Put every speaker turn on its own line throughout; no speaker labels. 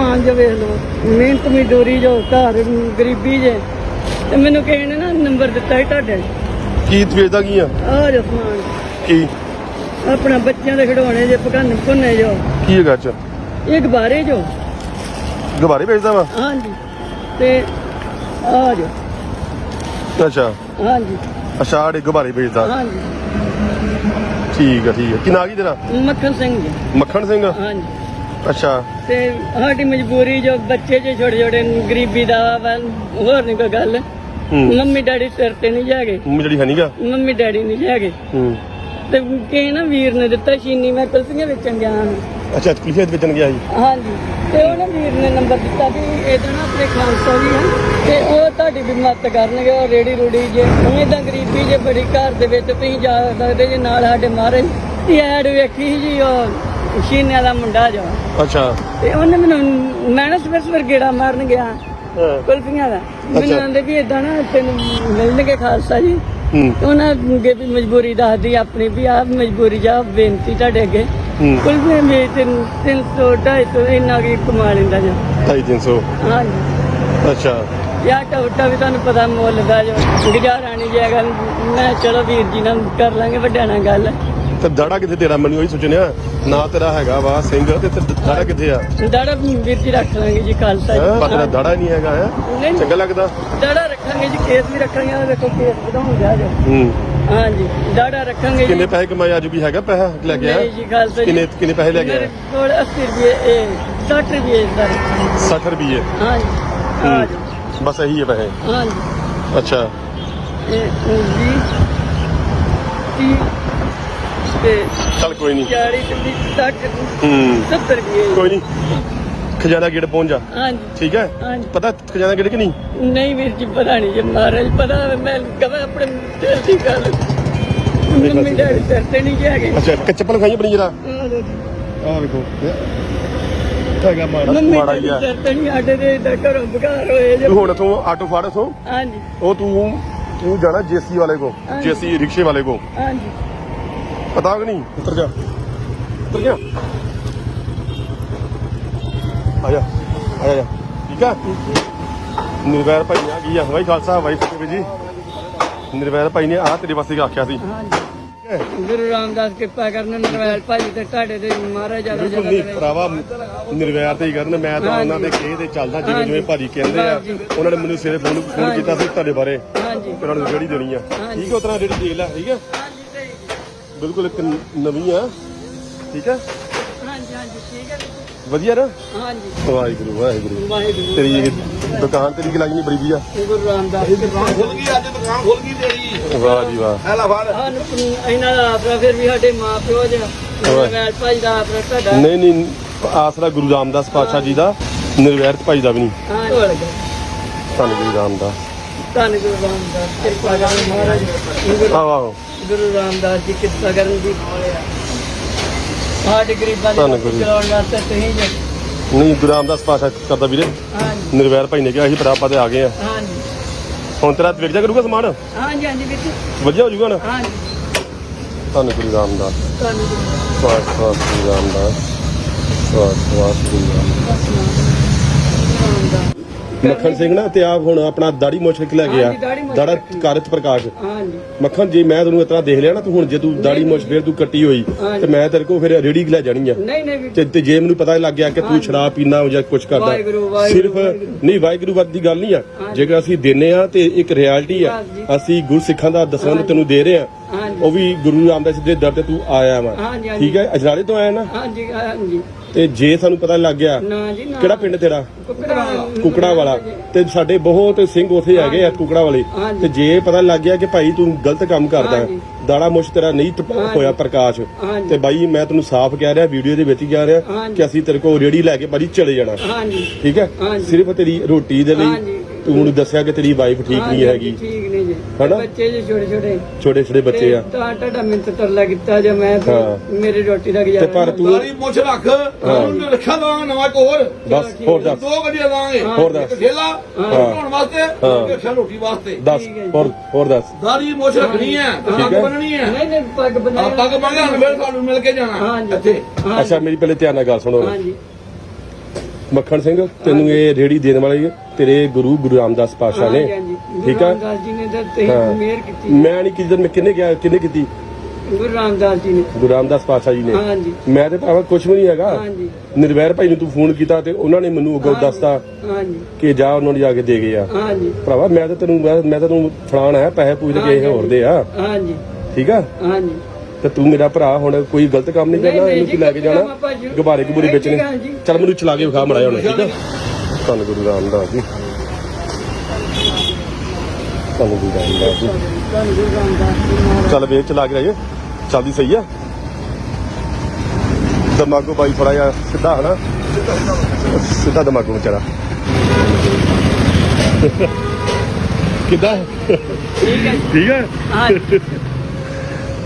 ਮਾਨ ਜੋ ਵੇਖ ਲਓ ਮਿਹਨਤ ਮਜ਼ਦੂਰੀ ਜੋ ਘਰ ਗਰੀਬੀ ਜੇ ਤੇ ਮੈਨੂੰ ਕਿਸੇ ਨੇ ਨਾ ਨੰਬਰ ਦਿੱਤਾ ਸੀ ਤੁਹਾਡੇ।
ਕੀ ਵੇਚਦਾ ਕੀ ਆ?
ਆਹ ਜੋ ਸਮਾਨ।
ਕੀ?
ਆਪਣਾ ਬੱਚਿਆਂ ਦੇ ਖਿਡੌਣੇ ਜੇ ਪਕਾਨ ਭੁੰਨੇ ਜੋ।
ਕੀ ਹੈਗਾ ਚ
ਇਹ ਗੁਬਾਰੇ ਜੋ।
ਗੁਬਾਰੇ ਵੇਚਦਾ ਵਾ?
ਹਾਂਜੀ। ਤੇ ਆ ਜੋ।
ਅੱਛਾ।
ਹਾਂਜੀ।
ਅੱਛਾ ਆੜੇ ਗੁਬਾਰੇ ਵੇਚਦਾ।
ਹਾਂਜੀ।
ਠੀਕ ਆ ਠੀਕ ਆ। ਕੀ ਨਾਂ ਕੀ ਤੇਰਾ?
ਮੱਖਣ ਸਿੰਘ ਜੀ।
ਮੱਖਣ ਸਿੰਘ?
ਹਾਂਜੀ।
ਅੱਛਾ।
ਤੇ ਸਾਡੀ ਮਜਬੂਰੀ ਜੋ ਬੱਚੇ ਜੇ ਛੋਟੇ ਛੋਟੇ ਗਰੀਬੀ ਦਾ ਵਾ ਹੋਰ ਨਹੀਂ ਕੋਈ ਗੱਲ।
ਹੂੰ।
ਮੰਮੀ ਡੈਡੀ ਸਿਰ ਤੇ ਨਹੀਂ ਜਾਗੇ।
ਮੰਮੀ ਜਿਹੜੀ ਹੈ ਨੀਗਾ?
ਮੰਮੀ ਡੈਡੀ ਨਹੀਂ ਜਾਗੇ।
ਹੂੰ।
ਤੇ ਕਿਸੇ ਨਾ ਵੀਰ ਨੇ ਦਿੱਤਾ ਚੀਨੀ ਮੈਂ ਕੁਲਫੀਆਂ ਵੇਚਣ ਗਿਆ ਹਾਂ।
ਅੱਛਾ ਕੁਲਫੀਆਂ ਵੇਚਣ ਗਿਆ ਸੀ?
ਹਾਂਜੀ। ਤੇ ਉਹਨੇ ਵੀਰ ਨੇ ਨੰਬਰ ਦਿੱਤਾ ਵੀ ਇਹਦਾ ਨਾ ਆਪਣੇ ਖਾਲਸਾ ਜੀ ਹੈ ਤੇ ਉਹ ਤੁਹਾਡੀ ਵੀ ਮਦਦ ਕਰਨਗੇ ਉਹ ਰੇੜੀ ਰੂੜੀ ਜੇ ਇਦਾਂ ਗਰੀਬੀ ਜੇ ਬੜੀ ਘਰ ਦੇ ਵਿੱਚ ਤੁਸੀਂ ਜਾ ਸਕਦੇ ਜੇ ਨਾਲ ਸਾਡੇ ਮਹਾਰਾਜ ਦੀ ਐਡ ਵੇਖੀ ਸੀ ਜੀ ਉਹ। ਸ਼ੀਨੇ ਦਾ ਮੁੰਡਾ ਜੋ।
ਅੱਛਾ।
ਤੇ ਉਹਨੇ ਮੈਨੂੰ ਮੈਂ ਨਾ ਸਵੇਰ ਸਵੇਰ ਗੇੜਾ ਮਾਰਨ ਗਿਆ ਕੁਲਫੀਆਂ ਦਾ। ਮੈਨੂੰ ਆਂਦੇ ਵੀ ਇਦਾਂ ਨਾ ਤੈਨੂੰ ਮਿਲਣਗੇ ਖਾਲਸਾ ਜੀ। ਉਹਨਾਂ ਅੱਗੇ ਵੀ ਮਜਬੂਰੀ ਦੱਸਦੀ ਆਪਣੀ ਵੀ ਆਹ ਮਜਬੂਰੀ ਜਾ ਬੇਨਤੀ ਤੁਹਾਡੇ ਅੱਗੇ। ਕੁਲਫੀਆਂ ਵੇਚ ਤਿੰਨ 300 250 ਇੰਨਾ ਕੀ ਕਮਾ ਲੈਂਦਾ ਜੋ।
250
ਹਾਂਜੀ।
ਅੱਛਾ।
ਯਾ ਟੋਟਾ ਵੀ ਤੁਹਾਨੂੰ ਪਤਾ ਮੁੱਲ ਦਾ ਜੋ। ਗੁਜ਼ਾਰਾ ਨਹੀਂ ਜਾਏਗਾ ਮੈਂ ਚਲੋ ਵੀਰ ਜੀ ਨਾਲ ਕਰ ਲਾਂਗੇ ਵੱਡਿਆਂ ਨਾਲ ਗੱਲ।
ਤੇ ਦਾੜਾ ਕਿੱਥੇ ਤੇਰਾ? ਮੈਨੂੰ ਉਹੀ ਸੋਚਣਿਆ ਨਾ ਤੇਰਾ ਹੈਗਾ ਵਾ ਸਿੰਘ ਤੇ ਤੇ ਦਾੜਾ ਕਿੱਥੇ ਆ?
ਦਾੜਾ ਵੀਰ ਜੀ ਰੱਖ ਲਾਂਗੇ ਜੀ ਖਾਲਸਾ
ਹੈਂ?
ਜੀ
ਪਰ ਤੇਰਾ ਦਾੜਾ ਨਹੀਂ ਹੈਗਾ ਹੈ? ਚੰਗਾ ਲੱਗਦਾ।
ਦਾੜਾ ਰੱਖਾਂਗੇ ਜੀ ਕੇਸ ਵੀ ਰੱਖਾਂਗੇ ਆਹ ਦੇਖੋ ਕੇਸ ਵਧਾਉਣ ਜਾ ਜੋ
ਹੂੰ।
ਹਾਂਜੀ ਦਾੜਾ ਰੱਖਾਂਗੇ ਜੀ।
ਕਿੰਨੇ ਪੈਸੇ ਕਮਾਏ ਅੱਜ ਵੀ ਹੈਗਾ ਪੈਸਾ ਲੈ ਕੇ
ਨਹੀਂ ਜੀ ਖਾਲਸਾ
ਆਇਆ
ਜੀ।
ਕਿੰਨੇ ਕਿੰਨੇ ਪੈਸੇ ਲੈ ਕੇ ਆਇਆ?
ਕੋਲ 80 ਰੁਪਏ ਇਹ 60 ਰੁਪਏ ਦਾ।
60 ਰੁਪਏ?
ਹਾਂਜੀ। ਹਾਂਜੀ
ਬਸ ਇਹੀ ਹੈ ਪੈਸੇ?
ਹਾਂਜੀ।
ਅੱਛਾ।
ਇਹ ਜੀ ਤੀ ਤੇ
ਚੱਲ ਕੋਈ ਨਹੀਂ
40 ਤੇ 60
ਹੂੰ।
70 ਰੁਪਏ
ਕੋਈ ਨਹੀਂ ਖਜ਼ਾਨਾ ਗੇਟ ਪਹੁੰਚ ਜਾ।
ਹਾਂਜੀ।
ਠੀਕ ਹੈ?
ਹਾਂਜੀ।
ਪਤਾ ਖਜ਼ਾਨਾ ਗੇਟ ਕਿ ਨਹੀਂ?
ਨਹੀਂ ਵੀਰ ਜੀ ਪਤਾ ਨਹੀਂ ਜੇ ਮਹਾਰਾਜ ਪਤਾ ਮੈਂ ਕਹਾਂ ਆਪਣੇ ਦਿਲ ਦੀ ਗੱਲ। ਮੰਮੀ ਡੈਡੀ ਸਿਰ ਤੇ ਨਹੀਂ ਜਾਗੇ
ਅੱਛਾ ਇੱਕ ਚੱਪਲ ਖਾਈ ਆਪਣੀ ਜਰਾ। ਆਹ ਵੇਖੋ। ਹੈਗਾ ਮਾੜਾ।
ਮੰਮੀ
ਮਾੜਾ ਹੀ
ਡੈਡੀ
ਆ
ਸਿਰ ਤੇ ਨਹੀਂ ਸਾਡੇ ਦੇ ਇੱਧਰ ਘਰੋਂ ਬਗਾਰ ਹੋਏ ਜੇ।
ਤੂੰ ਹੁਣ ਇਥੋਂ ਆਟੋ ਫੜ
ਹਾਂਜੀ।
ਉਹ ਤੂੰ ਤੂੰ ਜਾਣਾ ਜੇਸੀ ਵਾਲੇ ਕੋ
ਹਾਂਜੀ।
ਜੇਸੀ ਰਿਕਸ਼ੇ ਵਾਲੇ ਕੋ
ਹਾਂਜੀ।
ਪਤਾ ਕਿ ਨਹੀਂ? ਉਤਰ ਜਾ। ਉਤਰ ਜਾ। ਆ ਜਾ ਆ ਜਾ, ਠੀਕ ਆ? ਨਿਰਵੈਰ ਭਾਈ ਨੇ ਆ ਗਈ ਆ। ਵਾਈ ਖਾਲਸਾ ਵਾਈ ਫਤਿਹ ਜੀ। ਨਿਰਵੈਰ ਭਾਈ ਨੇ ਆ ਤੇਰੇ ਵਾਸਤੇ ਆਖਿਆ ਸੀ।
ਹਾਂਜੀ। ਗੁਰੂ ਰਾਮਦਾਸ ਕਿਰਪਾ ਕਰਨ ਨਰਵੈਲ ਭਾਜੀ ਤੇ ਤੁਹਾਡੇ ਦੇ ਮਹਾਰਾਜ ਜ਼ਿਆਦਾ
ਬਿਲਕੁਲ ਨਹੀਂ ਭਰਾਵਾ ਨਿਰਵੈਰ ਤੇ ਹੀ ਕਰਨ। ਮੈਂ ਤਾਂ ਉਹਨਾਂ ਦੇ ਕਹੇ ਤੇ ਚੱਲਦਾ ਜਿਵੇਂ ਜਿਵੇਂ ਭਾਜੀ ਕਹਿੰਦੇ ਆ। ਉਹਨਾਂ ਨੇ ਮੈਨੂੰ ਸਵੇਰੇ ਫੋਨ। ਕੀਤਾ ਸੀ ਤੁਹਾਡੇ ਬਾਰੇ।
ਹਾਂਜੀ।
ਉਹਨਾਂ ਨੂੰ ਜਿਹੜੀ ਦੇਣੀ ਆ। ਠੀਕ ਹੈ ਉਤਰਾ ਜਿਹੜੀ ਦੇਖ ਲੈ ਠੀਕ ਹੈ ਬਿਲਕੁਲ ਇੱਕ ਨਵੀਂ ਆ। ਠੀਕ ਹੈ
ਹਾਂਜੀ ਹਾਂਜੀ ਠੀਕ ਹੈ ਜੀ।
ਵਧੀਆ ਨਾ?
ਹਾਂਜੀ।
ਵਾਹਿਗੁਰੂ ਵਾਹਿਗੁਰੂ।
ਵਾਹਿਗੁਰੂ।
ਤੇਰੀ ਇਹ ਦੁਕਾਨ ਤੇਰੀ ਕਿ ਲੱਗੀ ਨਹੀਂ ਬੜੀ ਵਧੀਆ?
ਗੁਰੂ ਰਾਮਦਾਸ ਕਿਰਪਾ
ਖੁੱਲ ਗਈ ਅੱਜ ਦੁਕਾਨ ਖੁੱਲ ਗਈ ਤੇਰੀ।
ਵਾਹ ਜੀ ਵਾਹ।
ਹੈ ਲਾ ਫੜ
ਸਾਨੂੰ ਇਹਨਾਂ ਦਾ ਆਪਰਾ ਫਿਰ ਵੀ ਸਾਡੇ ਮਾਂ ਪਿਓ ਜਿਹਾ ਨਰਵੈਲ ਭਾਜੀ ਦਾ ਆਪਰਾ ਤੁਹਾਡਾ।
ਨਹੀਂ ਨਹੀਂ ਆਸਰਾ ਗੁਰੂ ਰਾਮਦਾਸ ਪਾਤਸ਼ਾਹ ਜੀ ਦਾ ਨਿਰਵੈਰਤ ਭਾਈ ਦਾ ਵੀ ਨਹੀਂ।
ਹਾਂ
ਧੰਨ ਗੁਰੂ ਰਾਮਦਾਸ।
ਧੰਨ ਗੁਰੂ ਰਾਮਦਾਸ ਕਿਰਪਾ ਕਰਨ ਮਹਾਰਾਜ।
ਆਹੋ ਆਹੋ।
ਗੁਰੂ ਰਾਮਦਾਸ ਜੀ ਕਿਰਪਾ ਕਰਨ ਦੀ। ਸਾਡੇ ਗਰੀਬਾਂ
ਧੰਨ
ਦੀ। ਚਲਾਉਣ ਵਾਸਤੇ ਤੁਸੀਂ ਜੀ
ਨਹੀਂ ਗੁਰੂ ਰਾਮਦਾਸ ਪਾਤਸ਼ਾਹ ਕਰਦਾ ਵੀਰੇ।
ਹਾਂਜੀ।
ਨਿਰਵੈਰ ਭਾਈ ਨੇ ਕਿਹਾ ਅਸੀਂ ਭਰਾ ਆਪਾਂ ਤੇ ਆ ਗਏ ਆ।
ਹਾਂਜੀ।
ਹੁਣ ਤੇਰਾ ਵਿਕ ਜਾ ਕਰੂਗਾ ਸਮਾਨ?
ਹਾਂਜੀ ਹਾਂਜੀ ਜੀ।
ਵਧੀਆ ਹੋ ਜਾਊਗਾ ਨਾ?
ਹਾਂਜੀ।
ਧੰਨ ਗੁਰੂ ਰਾਮਦਾਸ।
ਧੰਨ ਗੁਰੂ
ਸਵਾਸ ਸਵਾਸ ਗੁਰੂ ਰਾਮਦਾਸ। ਸਵਾਸ ਸਵਾਸ ਗੁਰੂ ਰਾਮਦਾਸ।
ਰਾਮਦਾਸ।
ਮੱਖਣ ਸਿੰਘ ਨਾ ਤੇ ਆਪ ਹੁਣ ਆਪਣਾ ਦਾੜੀ ਮੁੱਛ ਲੈ ਗਿਆ
ਦਾੜੀ।
ਕਾਰਤ ਪ੍ਰਕਾਸ਼।
ਹਾਂਜੀ।
ਮੱਖਣ ਜੇ ਮੈਂ ਤੈਨੂੰ ਇਤਨਾ ਦੇਖ ਲਿਆ ਨਾ ਤੂੰ ਹੁਣ ਜੇ ਤੂੰ ਦਾੜੀ ਮੁੱਛ ਫੇਰ ਤੂੰ ਕੱਟੀ ਹੋਈ। ਤੇ ਮੈਂ ਤੇਰੇ ਕੋਲ ਫਿਰ ਰੇੜੀ ਲੈ ਜਾਣੀ ਆ।
ਨਹੀਂ ਨਹੀਂ ਵੀਰ।
ਤੇ ਜੇ ਮੈਨੂੰ ਪਤਾ ਲੱਗ ਗਿਆ ਕਿ ਤੂੰ ਸ਼ਰਾਬ ਪੀਣਾ ਜਾਂ ਕੁਝ ਕਰਦਾ ਸਿਰਫ। ਨਹੀਂ ਵਾਹਿਗੁਰੂ ਵੱਧ ਦੀ ਗੱਲ ਨਹੀਂ ਆ। ਜੇਕਰ ਅਸੀਂ ਦਿੰਨੇ ਆ ਤੇ ਇੱਕ ਰਿਐਲਿਟੀ ਆ। ਅਸੀਂ ਗੁਰਸਿੱਖਾਂ ਦਾ ਦਸਵੰਧ ਤੈਨੂੰ ਦੇ ਰਹੇ ਆ ਉਹ ਵੀ ਗੁਰੂ ਰਾਮਦਾਸ ਦੇ ਦਰ ਤੇ ਤੂੰ ਆਇਆ ਵਾ। ਠੀਕ ਹੈ? ਅਜਨਾਲੇ ਤੋਂ ਆਇਆ ਨਾ?
ਹਾਂਜੀ ਹਾਂਜੀ।
ਤੇ ਜੇ ਸਾਨੂੰ ਪਤਾ ਲੱਗ ਗਿਆ
ਨਾ ਜੀ ਨਾ
ਕਿਹੜਾ ਪਿੰਡ ਤੇਰਾ
ਕੁਕੜਾ
ਕੁਕੜਾ ਵਾਲਾ ਤੇ ਸਾਡੇ ਬਹੁਤ ਸਿੰਘ ਉਥੇ ਹੈਗੇ ਆ ਕੁਕੜਾ ਵਾਲੇ। ਤੇ ਜੇ ਪਤਾ ਲੱਗ ਗਿਆ ਕਿ ਭਾਈ ਤੂੰ ਗਲਤ ਕੰਮ ਕਰਦਾ। ਦਾੜਾ ਮੁਸ਼ ਤੇਰਾ ਨਹੀਂ। ਹੋਇਆ ਪ੍ਰਕਾਸ਼। ਤੇ ਬਾਈ ਮੈਂ ਤੈਨੂੰ ਸਾਫ਼ ਕਹਿ ਰਿਹਾ ਵੀਡੀਓ ਦੇ ਵਿੱਚ ਕਹਿ ਰਿਹਾ। ਕਿ ਅਸੀਂ ਤੇਰੇ ਕੋਲ ਰੇੜੀ ਲੈ ਕੇ ਬਾਈ ਚਲੇ ਜਾਣਾ ਠੀਕ ਹੈ। ਸਿਰਫ ਤੇਰੀ ਰੋਟੀ ਦੇ ਲਈ। ਤੂੰ ਹੁਣ ਦੱਸਿਆ ਕਿ ਤੇਰੀ ਵਾਈਫ ਠੀਕ ਨਹੀਂ ਹੈਗੀ
ਜੀ।
ਹਨਾ?
ਬੱਚੇ ਜੀ ਛੋਟੇ ਛੋਟੇ।
ਛੋਟੇ ਛੋਟੇ ਬੱਚੇ ਆ।
ਤਾਂ ਤੁਹਾਡਾ ਮਿੰਤ ਤਰਲਾ ਕੀਤਾ ਜੇ ਮੈਂ
ਹਾਂ।
ਮੇਰੀ ਰੋਟੀ ਦਾ
ਤੇ
ਗੁਜ਼ਾਰਾ
ਪਰ ਤੂੰ
ਦਾੜੀ ਮੁੱਛ ਰੱਖ। ਉਹਨੂੰ ਰੱਖਾ ਦਵਾਂਗੇ ਨਵਾਂ ਇੱਕ ਹੋਰ।
ਬਸ ਹੋਰ ਦੱਸ।
ਦੋ ਗੱਡੀਆਂ ਦਵਾਂਗੇ
ਹੋਰ ਦੱਸ।
ਠੇਲਾ ਧੋਣ ਵਾਸਤੇ ਇੱਕ ਅੱਛਾ ਰੋਟੀ ਵਾਸਤੇ।
ਦੱਸ
ਠੀਕ ਹੈ ਜੀ।
ਹੋਰ ਹੋਰ ਦੱਸ।
ਦਾੜੀ ਮੁੱਛ ਰੱਖਣੀ ਹੈ ਪੱਗ
ਹੈ।
ਬੰਨਣੀ ਹੈ।
ਨਹੀਂ ਨਹੀਂ ਪੱਗ
ਆ
ਬਣਾ
ਪੱਗ ਬੰਨਣਾ ਫਿਰ ਤੁਹਾਨੂੰ ਮਿਲ ਕੇ ਜਾਣਾ।
ਹਾਂਜੀ
ਇੱਥੇ।
ਅੱਛਾ ਮੇਰੀ ਪਹਿਲੇ ਧਿਆਨ ਨਾਲ ਗੱਲ ਸੁਣੋ।
ਹਾਂਜੀ
ਮੱਖਣ ਸਿੰਘ ਤੈਨੂੰ ਇਹ ਰੇੜੀ ਦੇਣ ਵਾਲੇ ਤੇਰੇ ਗੁਰੂ ਗੁਰੂ ਰਾਮਦਾਸ ਪਾਸ਼ਾ ਨੇ। ਠੀਕ ਆ?
ਰਾਮਦਾਸ ਜੀ ਨੇ ਤਾਂ ਤੇ
ਹਾਂ।
ਮਿਹਰ ਕੀਤੀ।
ਮੈਂ ਨਹੀਂ ਕਿਦਨ ਮੈਂ ਕਿੰਨੇ ਗਿਆ ਕਿੰਨੇ ਕੀਤੀ?
ਗੁਰੂ ਰਾਮਦਾਸ ਜੀ ਨੇ।
ਗੁਰੂ ਰਾਮਦਾਸ ਪਾਸ਼ਾ ਜੀ ਨੇ।
ਹਾਂਜੀ।
ਮੈਂ ਤੇ ਭਾਵੇਂ ਕੁਝ ਵੀ ਨਹੀਂ ਹੈਗਾ।
ਹਾਂਜੀ।
ਨਿਰਵੈਰ ਭਾਈ ਨੂੰ ਤੂੰ ਫੋਨ ਕੀਤਾ ਤੇ ਉਹਨਾਂ ਨੇ ਮੈਨੂੰ ਅੱਗੋਂ ਦੱਸਤਾ
ਹਾਂਜੀ।
ਕਿ ਜਾ ਉਹਨਾਂ ਨੂੰ ਜਾ ਕੇ ਦੇ ਗਏ ਆ।
ਹਾਂਜੀ।
ਭਰਾਵਾ ਮੈਂ ਤਾਂ ਤੈਨੂੰ ਮੈਂ ਤਾਂ ਤੈਨੂੰ ਫਲਾਣ ਹੈ ਪੈਸੇ ਪੂਜਦੇ ਕਿਸੇ ਹੋਰ ਦੇ ਆ।
ਹਾਂਜੀ।
ਠੀਕ ਆ?
ਹਾਂਜੀ।
ਤੇ ਤੂੰ ਮੇਰਾ ਭਰਾ ਹੁਣ ਕੋਈ ਗਲਤ ਕੰਮ ਨਹੀਂ ਕਰਨਾ ਇਹਨੂੰ
ਜੀ,
ਤੂੰ ਲੈ ਕੇ ਜਾਣਾ। ਗੁਬਾਰੇ ਗੁਬੂਰੇ ਵੇਚਣੇ।
ਜੀ।
ਚੱਲ ਮੈਨੂੰ ਚਲਾ ਕੇ ਵਿਖਾ ਮੜਾ ਹੁਣ ਠੀਕ ਆ? ਧੰਨ ਗੁਰੂ ਰਾਮਦਾਸ ਜੀ। ਧੰਨ ਗੁਰੂ ਰਾਮਦਾਸ ਜੀ।
ਜੀ
ਚੱਲ ਵੇਖ ਚਲਾ ਕੇ ਰਾਜੇ ਚੱਲਦੀ ਸਹੀ ਆ। ਦਿਮਾਗੋ ਬਾਈ ਥੋੜਾ ਜਿਹਾ ਸਿੱਧਾ ਹਨਾ? ਸਿੱਧਾ ਦਿਮਾਗੋ ਨੂੰ ਚੜਾ ਕਿੱਦਾਂ?
ਠੀਕ ਹੈ ਜੀ।
ਠੀਕ ਹੈ?
ਹਾਂਜੀ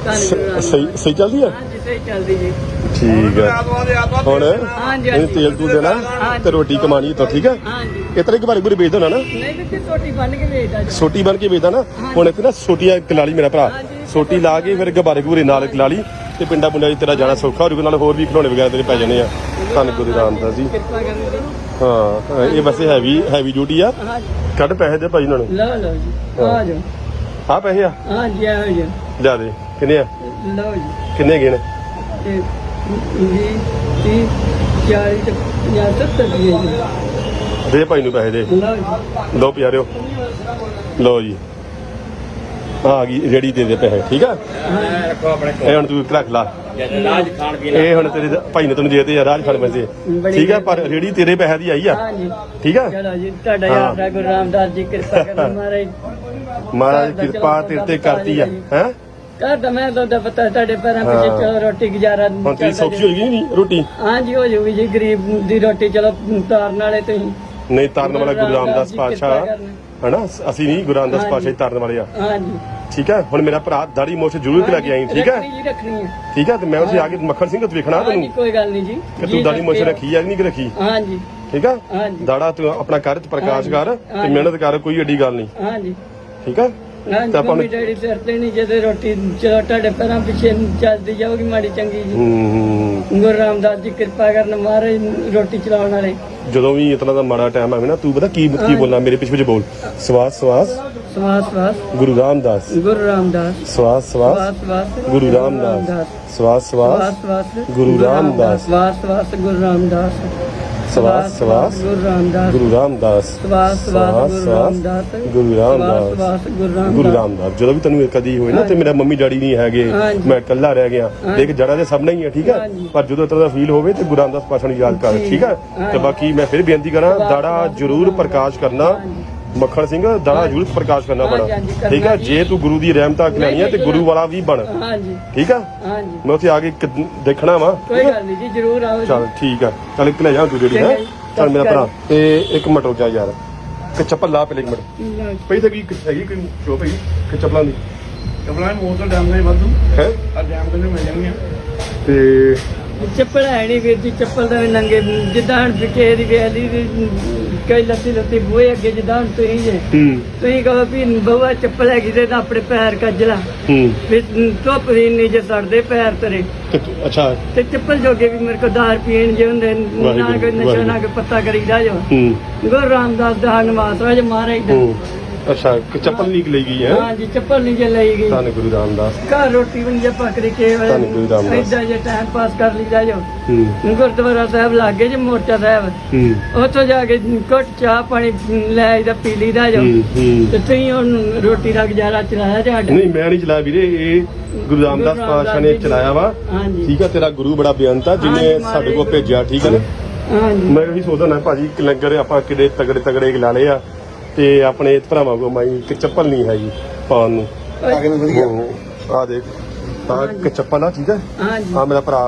ਰਾਮਦਾਸ
ਸਹੀ ਸਹੀ ਚੱਲਦੀ ਆ
ਹਾਂਜੀ ਸਹੀ ਚੱਲਦੀ ਜੀ।
ਠੀਕ ਆ
ਦੇ
ਹੁਣ
ਹਾਂਜੀ,
ਇਹਨੂੰ
ਹਾਂਜੀ।
ਤੇਲ ਤੂਲ ਦੇਣਾ ਤੇ ਰੋਟੀ ਕਮਾਣੀ ਤਾਂ ਠੀਕ ਆ
ਹਾਂਜੀ।
ਤਰ੍ਹਾਂ ਕਿ ਬਾਰੇ ਬੁਰੇ ਵੇਚ ਦੇਣਾ ਨਾ।
ਨਹੀਂ ਵੀ ਤੇ ਛੋਟੀ ਬਣ ਕੇ ਵੇਚਦਾ ਜੀ
ਸੋਟੀ ਬਣ ਕੇ ਵੇਚਦਾ ਨਾ। ਹੁਣ ਇੱਥੇ ਨਾ ਸੋਟੀਆਂ ਕਲਾਲੀ ਮੇਰਾ ਭਰਾ। ਸੋਟੀ ਲਾ ਕੇ ਫਿਰ ਗਬਾਰੇ ਗੁਰੇ ਨਾਲ ਕਲਾਲੀ ਤੇ ਪਿੰਡਾ ਪੁੰਡਾ ਚ ਤੇਰਾ ਜਾਣਾ ਸੌਖਾ ਹੋ ਜਾਊਗਾ ਨਾਲ ਹੋਰ ਵੀ ਖਿਡੌਣੇ ਵਗੈਰਾ ਤੇਰੇ ਪੈ ਜਾਣੇ ਆ। ਧੰਨ ਗੁਰੂ ਰਾਮਦਾਸ ਜੀ।
ਕਿਰਪਾ ਕਰਨੀ ਜੀ
ਹਾਂ ਹਾਂ, ਇਹ ਵੈਸੇ ਹੈਵੀ ਹੈਵੀ ਡਿਊਟੀ ਆ।
ਹਾਂਜੀ।
ਕੱਢ ਪੈਸੇ ਦੇ ਭਾਈ ਉਹਨਾਂ ਨੂੰ।
ਲਓ ਲਓ ਜੀ। ਆ ਜਾਓ।
ਆ ਪੈਸੇ ਆ?
ਹਾਂਜੀ ਆਓ ਜੀ
ਲਿਆ ਦੇ ਕਿੰਨੇ ਆ?
ਲਓ ਜੀ।
ਕਿੰਨੇ ਗਏ ਨੇ?
ਤੇ ਵੀਹ ਤੀਹ ਚਾਲੀ ਤੇ ਪੰਜਾਹ ਸੱਤਰ ਰੁਪਏ ਜੀ।
ਦੇ ਭਾਈ ਨੂੰ ਪੈਸੇ ਦੇ।
ਲਓ ਜੀ।
ਲਓ ਪਿਆਰਿਓ। ਲਓ ਜੀ। ਆ ਗਈ ਰੇੜੀ ਦੇ ਦੇ ਪੈਸੇ ਠੀਕ ਆ?
ਰੱਖੋ ਆਪਣੇ
ਇਹ ਹੁਣ ਤੂੰ ਰੱਖ ਲਾ।
ਰਾਜ ਖਾਣ ਪੀਣ
ਇਹ ਹੁਣ ਤੇਰੇ ਭਾਈ ਨੇ ਤੈਨੂੰ ਦੇ ਦਿੱਤੇ ਆ ਰਾਜ ਫੜ ਪੈਸੇ। ਠੀਕ ਆ ਪਰ ਰੇੜੀ ਤੇਰੇ ਪੈਸੇ ਦੀ ਆਈ ਆ।
ਹਾਂਜੀ।
ਠੀਕ ਆ?
ਚਲੋ ਜੀ ਤੁਹਾਡਾ
ਹਾਂ।
ਯਾਦ ਹੈ। ਗੁਰੂ ਰਾਮਦਾਸ ਜੀ ਕਿਰਪਾ ਕਰਨ ਮਹਾਰਾਜ।
ਕਿਰਪਾ ਤੇਰੇ ਤੇ ਕਰਤੀ ਆ। ਹੈ?
ਘਰ ਦਾ ਮੈਂ ਤਾਂ ਪਤਾ ਤੁਹਾਡੇ ਪੈਰਾਂ
ਹਾਂ।
ਪਿੱਛੇ ਚਲੋ ਰੋਟੀ ਗੁਜ਼ਾਰਾ
ਹੁਣ
ਚੱਲਦਾ
ਸੌਖੀ ਹੋਈ ਗਈ ਨਹੀਂ ਰੋਟੀ?
ਹਾਂਜੀ ਹੋ ਜੂਗੀ ਜੀ ਗਰੀਬ ਦੀ ਰੋਟੀ ਚਲੋ ਤਾਰਨ ਵਾਲੇ ਤੁਸੀਂ।
ਨਹੀਂ ਤਰਨ ਵਾਲਾ ਗੁਰੂ ਰਾਮਦਾਸ ਪਾਤਸ਼ਾਹ। ਹਨਾ? ਅਸੀਂ ਨਹੀਂ ਗੁਰੂ ਰਾਮਦਾਸ। ਪਾਤਸ਼ਾਹ ਹੀ ਤਰਨ ਵਾਲੇ ਆ।
ਹਾਂਜੀ।
ਠੀਕ ਹੈ? ਹੁਣ ਮੇਰਾ ਭਰਾ ਦਾੜੀ ਮੋਛ ਜ਼ਰੂਰ ਲੈ ਕੇ ਆਈ ਠੀਕ ਹੈ?
ਰੱਖਣੀ ਜੀ ਰੱਖਣੀ ਹੈ।
ਠੀਕ ਹੈ? ਤੇ ਮੈਂ ਉੱਥੇ ਆ ਕੇ ਮੱਖਣ ਸਿੰਘ ਤੋਂ ਵੇਖਣਾ
ਹਾਂਜੀ
ਤੈਨੂੰ?
ਕੋਈ ਗੱਲ ਨਹੀਂ ਜੀ।
ਕਿ
ਜੀ
ਤੂੰ ਦਾੜੀ ਮੋਛ ਰੱਖੀ ਆ ਕਿ ਨਹੀਂ ਰੱਖੀ?
ਹੋ। ਹਾਂਜੀ।
ਠੀਕ ਆ
ਹਾਂਜੀ।
ਦਾੜਾ ਤੂੰ ਆਪਣਾ ਕਰ ਤੇ ਪ੍ਰਕਾਸ਼ ਕਰ ਤੇ। ਮਿਹਨਤ ਕਰ ਕੋਈ ਏਡੀ ਗੱਲ ਨਹੀਂ।
ਹਾਂਜੀ।
ਠੀਕ
ਹਾਂਜੀ
ਤਾਂ ਆਪਾਂ ਨੂੰ-
ਡੈਡੀ ਸਿਰ ਤੇ ਨਹੀਂ ਜਿਹਦੇ ਰੋਟੀ ਚਲੋ ਤੁਹਾਡੇ ਪੈਰਾਂ ਪਿੱਛੇ ਚੱਲਦੀ ਜਾਊਗੀ ਮਾੜੀ ਚੰਗੀ ਜੀ
ਹੂੰ
ਗੁਰੂ ਰਾਮਦਾਸ ਜੀ ਕਿਰਪਾ ਕਰਨ ਮਹਾਰਾਜ ਰੋਟੀ ਚਲਾਉਣ ਵਾਲੇ।
ਜਦੋਂ ਵੀ ਇਤਨਾ ਦਾ ਮਾੜਾ ਟਾਈਮ ਆਵੇ ਨਾ ਤੂੰ ਪਤਾ ਕੀ ਕੀ ਬੋਲਣਾ ਮੇਰੇ ਪਿੱਛੇ ਪਿੱਛੇ ਬੋਲ। ਸਵਾਸ ਸਵਾਸ।
ਸਵਾਸ ਸਵਾਸ।
ਗੁਰੂ ਰਾਮਦਾਸ।
ਗੁਰੂ ਰਾਮਦਾਸ।
ਸਵਾਸ ਸਵਾਸ।
ਸਵਾਸ ਸਵਾਸ।
ਗੁਰੂ ਰਾਮਦਾਸ। ਸਵਾਸ ਸਵਾਸ।
ਸਵਾਸ ਸਵਾਸ।
ਗੁਰੂ ਰਾਮਦਾਸ।
ਸਵਾਸ ਸਵਾਸ। ਗੁਰੂ ਰਾਮਦਾਸ।
ਸਵਾਸ ਸਵਾਸ
ਗੁਰੂ ਰਾਮਦਾਸ। ਸਵਾਸ ਸਵਾਸ ਗੁਰੂ ਰਾਮਦਾਸ।
ਗੁਰੂ ਰਾਮਦਾਸ। ਜਦੋਂ ਵੀ ਤੈਨੂੰ ਕਦੀ ਹੋਏ ਨਾ ਤੇ ਮੇਰਾ ਮੰਮੀ ਡੈਡੀ ਨਹੀਂ ਹੈਗੇ। ਮੈਂ ਇਕੱਲਾ ਰਹਿ ਗਿਆ। ਦੇਖ ਜੜਾ ਦੇ ਸਾਹਮਣੇ ਹੀ ਹੈ ਠੀਕ ਹੈ
ਹਾਂਜੀ।
ਪਰ ਜਦੋਂ ਦਾ ਫੀਲ ਹੋਵੇ ਤੇ ਗੁਰੂ ਰਾਮਦਾਸ ਪਾਸ਼ਾ ਨੂੰ ਯਾਦ ਕਰ। ਠੀਕ ਹੈ ਤੇ। ਬਾਕੀ ਮੈਂ ਫਿਰ ਬੇਨਤੀ ਕਰਾਂ ਦਾੜਾ ਜ਼ਰੂਰ ਪ੍ਰਕਾਸ਼ ਕਰਨਾ। ਮੱਖਣ ਸਿੰਘ ਦਾੜਾ ਜ਼ਰੂਰ ਪ੍ਰਕਾਸ਼ ਕਰਨਾ
ਹਾਂਜੀ,
ਬੜਾ
ਹਾਂਜੀ, ਕਰਨਾ
ਠੀਕ ਹੈ
ਜੀ।
ਜੇ ਤੂੰ ਗੁਰੂ ਦੀ ਰਹਿਮਤਾਂ ਲੈਣੀ ਹੈ ਤੇ ਗੁਰੂ ਵਾਲਾ ਵੀ ਬਣ।
ਹਾਂਜੀ।
ਠੀਕ ਹੈ
ਹਾਂਜੀ।
ਮੈਂ ਉੱਥੇ ਆ ਕੇ ਇੱਕ ਦੇਖਣਾ ਵਾ।
ਕੋਈ ਗੱਲ ਨਹੀਂ ਜੀ ਜਰੂਰ ਆਓ ਜੀ।
ਚੱਲ ਠੀਕ ਆ। ਚੱਲ ਇੱਕ ਲੈ ਜਾ ਤੂੰ ਜਿਹੜੀ ਹੈ।
ਚੰਗਾ ਜੀ।
ਚੱਲ ਮੇਰਾ ਭਰਾ। ਤੇ ਇੱਕ ਮਿੰਟ ਰੁਕ ਜਾ ਯਾਰ। ਕਿ ਚੱਪਲ ਲਾ ਪਹਿਲੇ ਇੱਕ ਮਿੰਟ। ਪਈ ਤਾਂ ਕੀ ਹੈਗੀ ਕਿ ਸ਼ੋਪ ਹੈਗੀ ਕਿ ਚੱਪਲਾਂ ਦੀ।
ਕਪੜਾ ਮੋਰ ਤੋਂ ਡੈਮ ਦੇ ਵਾਧੂ।
ਹੈ?
ਆ ਡੈਮ ਦੇ ਮਿਲ ਜਾਣਗੀਆਂ?
ਤੇ
ਚੱਪਲ ਹੈ ਨਹੀਂ ਵੀਰ ਜੀ ਚੱਪਲ ਦਾ ਨੰਗੇ ਜਿੱਦਾਂ ਹੁਣ ਵਿਕੇ ਦੀ ਵੇਲੀ ਦੀ ਕਈ ਲੱਤੀ ਲੱਤੀ ਬੋਏ ਅੱਗੇ ਜਿੱਦਾਂ ਹੁਣ ਤੁਸੀਂ ਜੇ
ਹੂੰ।
ਤੁਸੀਂ ਕਹੋ ਵੀ ਬਹੂਆ ਚੱਪਲ ਹੈਗੀ ਤੇ ਤਾਂ ਆਪਣੇ ਪੈਰ ਕੱਜਲਾ
ਹੂੰ।
ਵੀ ਧੁੱਪ ਵੀ ਨਹੀਂ ਜੇ ਸੜਦੇ ਪੈਰ ਤੇਰੇ।
ਤੇ ਤੂੰ- ਅੱਛਾ।
ਤੇ ਚੱਪਲ ਜੋਗੇ ਵੀ ਮੇਰੇ ਕੋ ਦਾਰ ਪੀਣ ਜੇ ਹੁੰਦੇ ਨਾ
ਵਾਹਿਗੁਰੂ,
ਕੋਈ ਨਸ਼ਾ ਨਾ ਕੋਈ ਪੱਤਾ ਕਰੀਦਾ ਜੋ।
ਹੂੰ।
ਗੁਰੂ ਰਾਮਦਾਸ ਦਾ ਨਵਾਸ ਰਾਜ ਮਹਾਰਾਜ ਦਾ।
ਹੂੰ। ਅੱਛਾ ਕਿ ਚੱਪਲ ਲੀਕ ਲਈ ਗਈ ਹੈ।
ਹਾਂਜੀ ਚੱਪਲ ਨਹੀਂ ਜੇ ਲਈ ਗਈ।
ਧੰਨ ਗੁਰੂ ਰਾਮਦਾਸ।
ਘਰ ਰੋਟੀ ਵੀ ਨਹੀਂ ਜੇ ਪਕੜੀ ਕੇ
ਧੰਨ ਗੁਰੂ ਰਾਮਦਾਸ।
ਏਦਾਂ ਜੇ ਟਾਈਮ ਪਾਸ ਕਰ ਲਈਦਾ ਜੋ
ਹੂੰ।
ਗੁਰਦੁਆਰਾ ਸਾਹਿਬ ਲਾਗੇ ਜੇ ਮੋਰਚਾ ਸਾਹਿਬ।
ਹੂੰ।
ਉੱਥੋਂ ਜਾ ਕੇ ਘੁੱਟ ਚਾਹ ਪਾਣੀ ਲੈ ਆਈਦਾ ਪੀ ਲਈਦਾ ਜੋ।
ਹੂੰ ਹੂੰ।
ਤੇ ਤੁਸੀਂ ਹੁਣ ਰੋਟੀ ਦਾ ਗੁਜ਼ਾਰਾ ਚਲਾਇਆ ਤੁਹਾਡਾ
ਨਹੀਂ ਮੈਂ ਨਹੀਂ ਚਲਾਇਆ ਵੀਰੇ ਇਹ ਗੁਰੂ ਰਾਮਦਾਸ ਪਾਤਸ਼ਾਹ ਨੇ
ਜੀ
ਚਲਾਇਆ ਵਾ। ਠੀਕ ਆ ਤੇਰਾ ਗੁਰੂ ਬੜਾ ਬੇਅੰਤ ਆ ਜਿਹਨੇ ਸਾਡੇ ਕੋਲ ਭੇਜਿਆ ਠੀਕ ਆ ਨਾ? ਮੈਂ ਵੀ ਸੋਚਦਾ ਨਾ ਭਾਜੀ ਕਿ ਲੰਗਰ ਆਪਾਂ ਕਿਤੇ ਤਗੜੇ ਤਗੜੇ ਲਾ ਲਏ ਆ। ਤੇ ਆਪਣੇ ਭਰਾਵਾਂ ਕੋ ਮਾਈ ਇੱਕ ਚੱਪਲ ਨਹੀਂ ਹੈਗੀ ਪਾਉਣ ਨੂੰ। ਆ ਦੇਖ। ਆ ਇੱਕ ਚੱਪਲ ਆ ਠੀਕ ਹੈ
ਹਾਂਜੀ।
ਆ ਮੇਰਾ ਭਰਾ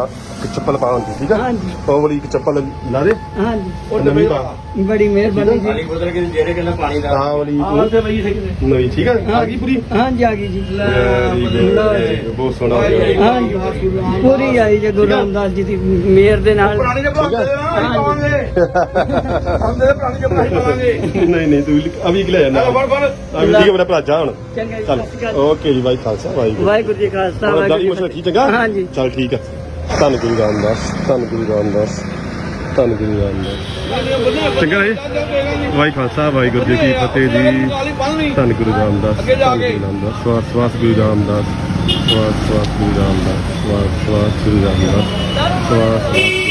ਇੱਕ ਚੱਪਲ ਪਾਉਣ ਦੀ ਠੀਕ ਹੈ
ਹਾਂਜੀ।
ਉਹ ਵਾਲੀ ਇੱਕ ਚੱਪਲ ਲਾ ਦੇ।
ਹਾਂਜੀ।
ਉਹ ਨਵੀਂ ਪਾ।
ਬੜੀ ਮਿਹਰਬਾਨੀ ਜੀ।
ਬਦਲ ਕੇ ਜਿਹੜੇ ਕਿੰਨਾ ਪਾਣੀ ਦਾ।
ਆ ਵਾਲੀ
ਆਹ ਤੇ ਬਈ ਸਿੱਖਦੇ
ਨਵੀਂ ਠੀਕ ਹੈ ਆ ਗਈ ਪੂਰੀ?
ਹਾਂਜੀ ਆ ਗਈ ਜੀ।
Very good, ਬਹੁਤ ਸੋਹਣਾ ਹੋ ਗਿਆ
ਹਾਂਜੀ ਪੂਰੀ ਆਈ ਜੇ ਗੁਰੂ ਰਾਮਦਾਸ ਜੀ ਦੀ ਮਿਹਰ ਦੇ ਨਾਲ।
ਪੁਰਾਣੀ ਦੇ ਬਣਾ ਦੇ ਨਾ ਪਾਵਾਂਗੇ। ਹਮ ਦੇ ਪੁਰਾਣੀ ਦੇ ਬਣਾ ਪਾਵਾਂਗੇ।
ਨਹੀਂ ਨਹੀਂ ਤੂੰ ਅਭੀ ਕਿ ਲੈ ਜਾਣਾ। ਆ ਵੀ ਠੀਕ ਹੈ ਮੇਰਾ ਭਰਾ ਜਾ ਹੁਣ।
ਚੰਗਾ ਜੀ
ਚੱਲ।
ਸਤਿ ਸ਼੍ਰੀ ਅਕਾਲ।
ਓਕੇ ਜੀ ਬਾਈ ਖਾਲਸਾ ਵਾਹਿਗੁਰੂ
ਵਾਹਿਗੁਰੂ ਜੀ ਕਾ ਖਾਲਸਾ
ਚੰਗਾ
ਹਾਂਜੀ।
ਚੱਲ ਠੀਕ ਹੈ। ਧੰਨ ਗੁਰੂ ਰਾਮਦਾਸ ਧੰਨ ਗੁਰੂ ਰਾਮਦਾਸ ਧੰਨ ਗੁਰੂ ਰਾਮਦਾਸ। ਚੰਗਾ ਜੀ। ਵਾਹਿ ਖਾਲਸਾ ਵਾਹਿਗੁਰੂ ਜੀ ਕੀ ਫਤਿਹ ਜੀ। ਧੰਨ ਗੁਰੂ ਰਾਮਦਾਸ
ਅੱਗੇ ਜਾ
ਧੰਨ
ਕੇ।
ਗੁਰੂ ਰਾਮਦਾਸ। ਸਵਾਸ ਸਵਾਸ ਗੁਰੂ ਰਾਮਦਾਸ ਸਵਾਸ ਸਵਾਸ ਗੁਰੂ ਰਾਮਦਾਸ ਸਵਾਸ ਸਵਾਸ ਗੁਰੂ ਰਾਮਦਾਸ। ਸਵਾਸ ਸਵਾਸ ਗੁਰੂ